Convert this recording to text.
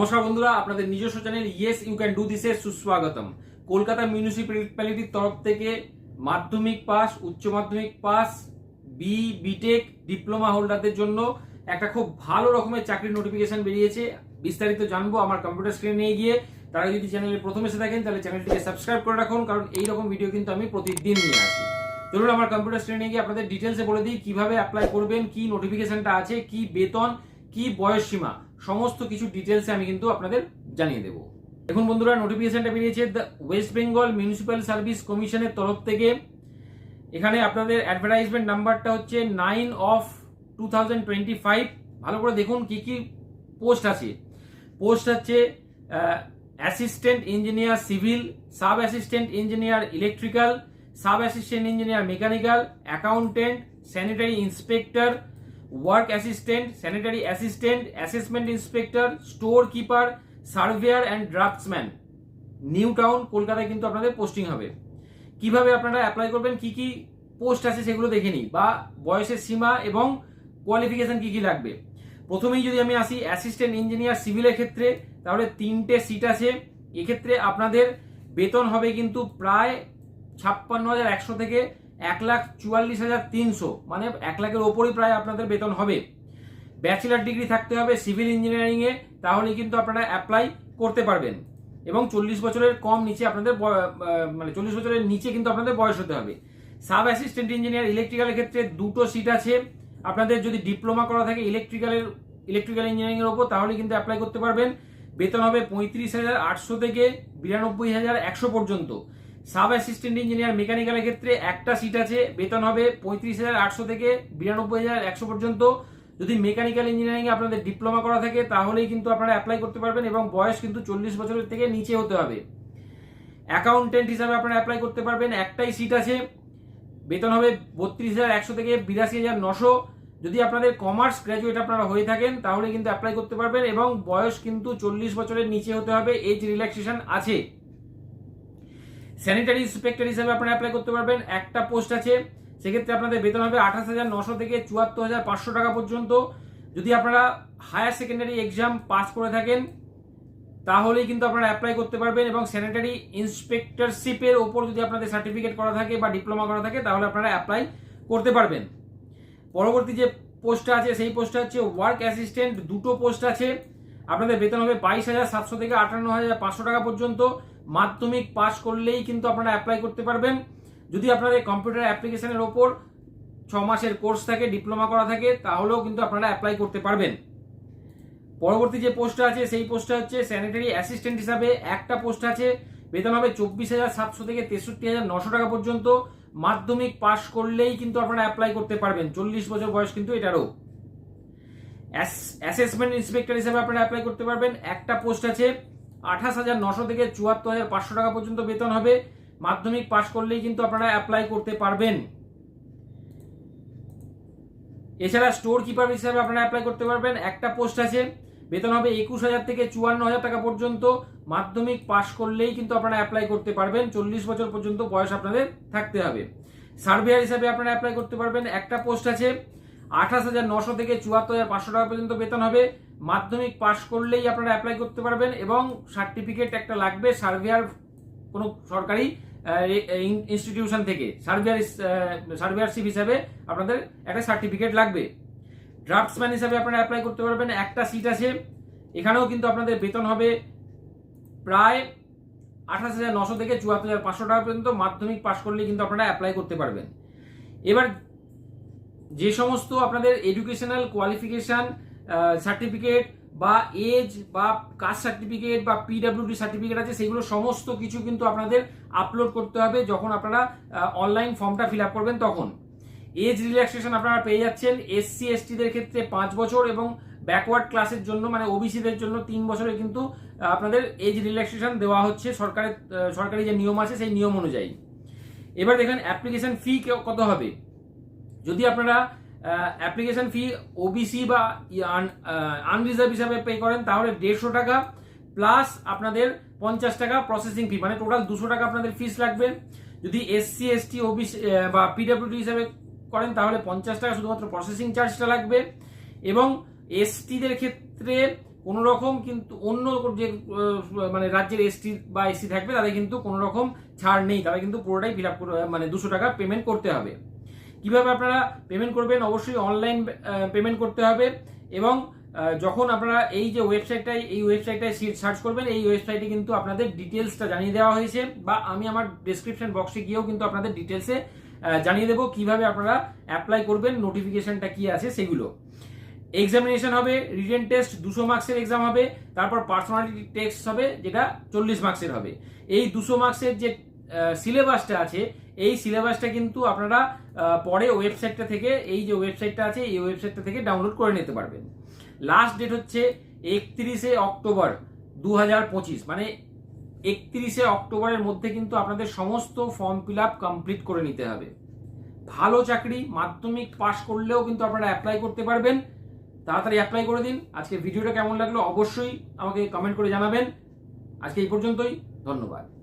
নমস্কার বন্ধুরা, আপনাদের নিজস্ব channel yes you can do this সুস্বাগতম। কলকাতা মিউনিসিপ্যালিটির তরফ থেকে মাধ্যমিক পাস, উচ্চ মাধ্যমিক পাস বি বিটেক ডিপ্লোমা হোল্ডারদের জন্য একটা খুব ভালো রকমের চাকরির নোটিফিকেশন বেরিয়েছে। বিস্তারিত জানব আমার কম্পিউটার স্ক্রিনে নিয়ে গিয়ে। তারা যদি চ্যানেলে প্রথম এসে থাকেন, তাহলে চ্যানেলটিকে সাবস্ক্রাইব করে রাখুন, কারণ এই রকম ভিডিও কিন্তু আমি প্রতিদিন নিয়ে আসি। চলুন, আমার কম্পিউটার স্ক্রিনে গিয়ে আপনাদের ডিটেলসে বলে দিই, কীভাবে অ্যাপ্লাই করবেন, কি নোটিফিকেশনটা আছে, কি বেতন কি বয়স সীমা, সমস্ত কিছু ডিটেলসে আমি কিন্তু আপনাদের জানিয়ে দেবো। দেখুন বন্ধুরা নোটিফিকেশনটা বেরিয়েছে the West Bengal municipal service কমিশনের তরফ থেকে। এখানে আপনাদের অ্যাডভার্টাইজমেন্ট নাম্বারটা হচ্ছে নাইন অফ টু ভালো করে দেখুন কি কি পোস্ট আছে। পোস্ট হচ্ছে assistant engineer civil sub assistant engineer electrical sub assistant engineer mechanical accountant sanitary inspector work assistant sanitary assistant assessment inspector store keeper surveyor and draftsman new town কলকাতায় কিন্তু আপনাদের পোস্টিং হবে। কীভাবে আপনারা অ্যাপ্লাই করবেন, কি কি পোস্ট আছে সেগুলো দেখে নিই, বা বয়সের সীমা এবং কোয়ালিফিকেশন কি কি লাগবে। প্রথমেই যদি আমি আসি অ্যাসিস্ট্যান্ট ইঞ্জিনিয়ার সিভিলের ক্ষেত্রে, তাহলে তিনটে সিট আছে। এক্ষেত্রে আপনাদের বেতন হবে কিন্তু প্রায় ছাপ্পান্ন হাজার একশো থেকে এক লাখ চুয়াল্লিশ হাজার তিনশো মানে এক লাখের ওপরই প্রায় আপনাদের বেতন হবে। ব্যাচেলার ডিগ্রি থাকতে হবে সিভিল ইঞ্জিনিয়ারিংয়ে তাহলে কিন্তু আপনারা অ্যাপ্লাই করতে পারবেন। এবং চল্লিশ বছরের কম নিচে আপনাদের মানে চল্লিশ বছরের নিচে কিন্তু আপনাদের বয়স হতে হবে। সাব অ্যাসিস্ট্যান্ট ইঞ্জিনিয়ার ইলেকট্রিক্যালের ক্ষেত্রে দুটো সিট আছে। আপনাদের যদি ডিপ্লোমা করা থাকে ইলেকট্রিক্যালের, ইলেকট্রিক্যাল ইঞ্জিনিয়ারিং এর ওপর, তাহলে কিন্তু অ্যাপ্লাই করতে পারবেন। বেতন হবে পঁয়ত্রিশ হাজার আটশো থেকে বিরানব্বই হাজার একশো পর্যন্ত। সাব অ্যাসিস্ট্যান্ট ইঞ্জিনিয়ার মেকানিক্যালের ক্ষেত্রে একটা সিট আছে, বেতন হবে পঁয়ত্রিশ হাজার আটশো থেকে বিরানব্বই হাজার একশো পর্যন্ত। যদি মেকানিক্যাল ইঞ্জিনিয়ারিং এ আপনাদের ডিপ্লোমা করা থাকে, তাহলেই কিন্তু আপনারা অ্যাপ্লাই করতে পারবেন এবং বয়স কিন্তু চল্লিশ বছরের থেকে নিচে হতে হবে। অ্যাকাউন্টেন্ট হিসাবে আপনারা অ্যাপ্লাই করতে পারবেন, একটাই সিট আছে, বেতন হবে বত্রিশ হাজার একশো থেকে বিরাশি হাজার নশো। যদি আপনাদের কমার্স গ্র্যাজুয়েট আপনারা হয়ে থাকেন, তাহলে কিন্তু অ্যাপ্লাই করতে পারবেন এবং বয়স কিন্তু চল্লিশ বছরের নিচে হতে হবে এজ রিল্যাক্সেশন আছে। স্যানিটারি ইন্সপেক্টর হিসেবে আপনারা অ্যাপ্লাই করতে পারবেন। একটা পোস্ট আছে, সেক্ষেত্রে আপনাদের বেতন হবে আঠাশ হাজার নশো থেকে চুয়াত্তর হাজার পাঁচশো টাকা পর্যন্ত। যদি আপনারা হায়ার সেকেন্ডারি এক্সাম পাস করে থাকেন, তাহলেই কিন্তু আপনারা অ্যাপ্লাই করতে পারবেন এবং স্যানিটারি ইন্সপেক্টরশিপের ওপর যদি আপনাদের সার্টিফিকেট করা থাকে বা ডিপ্লোমা করা থাকে, তাহলে আপনারা অ্যাপ্লাই করতে পারবেন। পরবর্তী যে পোস্টটা আছে, সেই পোস্টটা হচ্ছে ওয়ার্ক অ্যাসিস্ট্যান্ট দুটো পোস্ট আছে। আপনাদের বেতন হবে বাইশ হাজার সাতশো থেকে আটান্ন হাজার পাঁচশো টাকা পর্যন্ত। মাধ্যমিক পাস করলেই কিন্তু আপনারা অ্যাপ্লাই করতে পারবেন। যদি আপনাদের কম্পিউটার অ্যাপ্লিকেশনের ওপর ছ মাসের কোর্স থাকে ডিপ্লোমা করা থাকে, তাহলেও কিন্তু আপনারা অ্যাপ্লাই করতে পারবেন। পরবর্তী যে পোস্টটা আছে, সেই পোস্টটা হচ্ছে স্যানিটারি অ্যাসিস্ট্যান্ট হিসাবে একটা পোস্ট আছে, বেতন হবে চব্বিশ হাজার সাতশো থেকে তেষট্টি হাজার নশো টাকা পর্যন্ত। মাধ্যমিক পাস করলেই কিন্তু আপনারা অ্যাপ্লাই করতে পারবেন। চল্লিশ বছর বয়স কিন্তু এটারও। অ্যাসেসমেন্ট ইন্সপেক্টর হিসাবে আপনারা অ্যাপ্লাই করতে পারবেন। একটা পোস্ট আছে আঠাশ হাজার নশো থেকে চুয়াত্তর হাজার পাঁচশো টাকা পর্যন্ত বেতন হবে। মাধ্যমিক পাশ করলেই কিন্তু আপনারা অ্যাপ্লাই করতে পারবেন। এছাড়া স্টোর কিপার হিসাবে আপনারা অ্যাপ্লাই করতে পারবেন। একটা পোস্ট আছে, বেতন হবে একুশ হাজার থেকে চুয়ান্ন হাজার টাকা পর্যন্ত। মাধ্যমিক পাশ করলেই কিন্তু আপনারা অ্যাপ্লাই করতে পারবেন। চল্লিশ বছর পর্যন্ত বয়স আপনাদের থাকতে হবে। সার্ভেয়ার হিসাবে আপনারা অ্যাপ্লাই করতে পারবেন। একটা পোস্ট আছে আঠাশ হাজার নশো থেকে চুয়াত্তর হাজার পাঁচশো টাকা পর্যন্ত বেতন হবে। মাধ্যমিক পাস করলেই আপনারা অ্যাপ্লাই করতে পারবেন এবং সার্টিফিকেট একটা লাগবে সার্ভেয়ার কোনো সরকারি ইনস্টিটিউশন থেকে। সার্ভেয়ার সার্ভেয়ারশিপ হিসাবে আপনাদের একটা সার্টিফিকেট লাগবে। ড্রাফটসম্যান হিসাবে আপনারা অ্যাপ্লাই করতে পারবেন, একটা সিট আছে। এখানেও কিন্তু আপনাদের বেতন হবে প্রায় আঠাশ হাজার নশো থেকে চুয়াত্তর পাঁচশো টাকা পর্যন্ত। মাধ্যমিক পাস করলে কিন্তু আপনারা অ্যাপ্লাই করতে পারবেন। এবার যে সমস্ত আপনাদের এডুকেশনাল কোয়ালিফিকেশান সার্টিফিকেট বা এজ বা কাস্ট সার্টিফিকেট বা পিডাব্লিউডি সার্টিফিকেট আছে, সেগুলো সমস্ত কিছু কিন্তু আপনাদের আপলোড করতে হবে যখন আপনারা অনলাইন ফর্মটা ফিল করবেন তখন। এজ রিল্যাক্সেশন আপনারা পেয়ে যাচ্ছেন এসসি এসটিদের ক্ষেত্রে পাঁচ বছর এবং ব্যাকওয়ার্ড ক্লাসের জন্য মানে ওবিসিদের জন্য তিন বছরে কিন্তু আপনাদের এজ রিল্যাক্সেশন দেওয়া হচ্ছে সরকারের সরকারি যে নিয়ম আছে সেই নিয়ম অনুযায়ী। এবার দেখেন অ্যাপ্লিকেশন ফি কত হবে? যদি আপনারা অ্যাপ্লিকেশন ফি ওবিসি বা আনরিজার্ভ হিসাবে পে করেন, তাহলে দেড়শো টাকা প্লাস আপনাদের পঞ্চাশ টাকা প্রসেসিং ফি মানে টোটাল দুশো টাকা আপনাদের ফিস লাগবে। যদি এসসি এসটি ওবিসি বা পিডাব্লিউডি হিসাবে করেন, তাহলে পঞ্চাশ টাকা শুধুমাত্র প্রসেসিং চার্জটা লাগবে। এবং এসটিদের ক্ষেত্রে কোনো রকম কিন্তু অন্য যে মানে রাজ্যের এসটি বা এসসি থাকবে তাদের কিন্তু কোনো রকম ছাড় নেই। তারা কিন্তু পুরোটাই ফিল আপ মানে দুশো টাকা পেমেন্ট করতে হবে। কীভাবে আপনারা পেমেন্ট করবেন, অবশ্যই অনলাইন পেমেন্ট করতে হবে এবং যখন আপনারা এই যে ওয়েবসাইটটাই এই ওয়েবসাইটটায় সার্চ করবেন, এই ওয়েবসাইটে কিন্তু আপনাদের ডিটেলসটা জানিয়ে দেওয়া হয়েছে বা আমি আমার ডেসক্রিপশন বক্সে গিয়েও কিন্তু আপনাদের ডিটেলসে জানিয়ে দেবো কীভাবে আপনারা অ্যাপ্লাই করবেন নোটিফিকেশনটা কি আছে সেগুলো। এক্সামিনেশন হবে রিটেন টেস্ট দুশো মার্কসের এক্সাম হবে, তারপর পার্সোনালিটি টেস্ট হবে, যেটা চল্লিশ মার্কসের হবে। এই দুশো মার্কসের যে সিলেবাসটা আছে এই সিলেবাসটা কিন্তু আপনারা পরে ওয়েবসাইটটা থেকে, এই যে ওয়েবসাইটটা আছে, এই ওয়েবসাইটটা থেকে ডাউনলোড করে নিতে পারবেন। লাস্ট ডেট হচ্ছে একত্রিশে অক্টোবর দু হাজার পঁচিশ মানে একত্রিশে অক্টোবরের মধ্যে কিন্তু আপনাদের সমস্ত ফর্ম ফিল আপ কমপ্লিট করে নিতে হবে। ভালো চাকরি, মাধ্যমিক পাশ করলেও কিন্তু আপনারা অ্যাপ্লাই করতে পারবেন। তাড়াতাড়ি অ্যাপ্লাই করে দিন। আজকে ভিডিওটা কেমন লাগল অবশ্যই আমাকে কমেন্ট করে জানাবেন। আজকে এই পর্যন্তই, ধন্যবাদ।